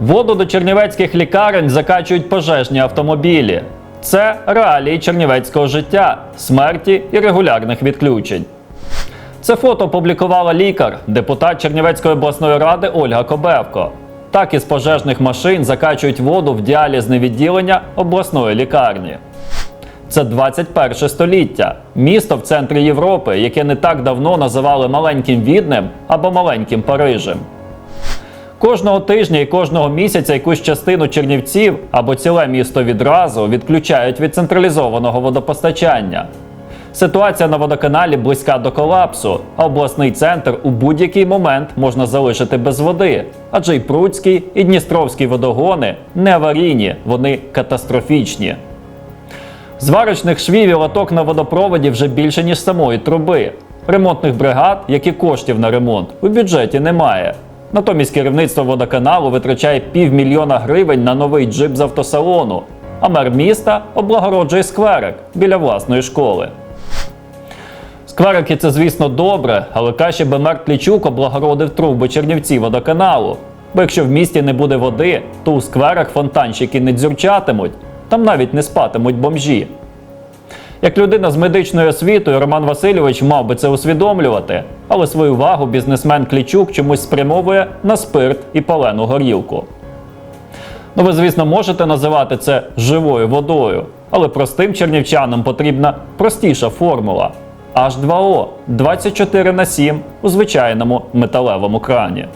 Воду до чернівецьких лікарень закачують пожежні автомобілі. Це реалії чернівецького життя, смерті і регулярних відключень. Це фото опублікувала лікар, депутат Чернівецької обласної ради Ольга Кобевко. Так із пожежних машин закачують воду в діалізне відділення обласної лікарні. Це 21 століття, місто в центрі Європи, яке не так давно називали маленьким Віднем або маленьким Парижем. Кожного тижня і кожного місяця якусь частину Чернівців або ціле місто відразу відключають від централізованого водопостачання. Ситуація на водоканалі близька до колапсу, а обласний центр у будь-який момент можна залишити без води. Адже і Пруцький, і Дністровський водогони не аварійні, вони катастрофічні. Зварочних швів і латок на водопроводі вже більше, ніж самої труби. Ремонтних бригад, як і коштів на ремонт, у бюджеті немає. Натомість керівництво водоканалу витрачає півмільйона гривень на новий джип з автосалону, а мер міста облагороджує скверик біля власної школи. Скверики це, звісно, добре, але краще би мер Клічук облагородив труби Чернівці водоканалу. Бо якщо в місті не буде води, то у скверах фонтанщики не дзюрчатимуть, там навіть не спатимуть бомжі. Як людина з медичною освітою, Роман Васильович мав би це усвідомлювати, але свою увагу бізнесмен Клічук чомусь спрямовує на спирт і палену горілку. Ну, ви, звісно, можете називати це живою водою, але простим чернівчанам потрібна простіша формула H2O 24 на 7 у звичайному металевому крані.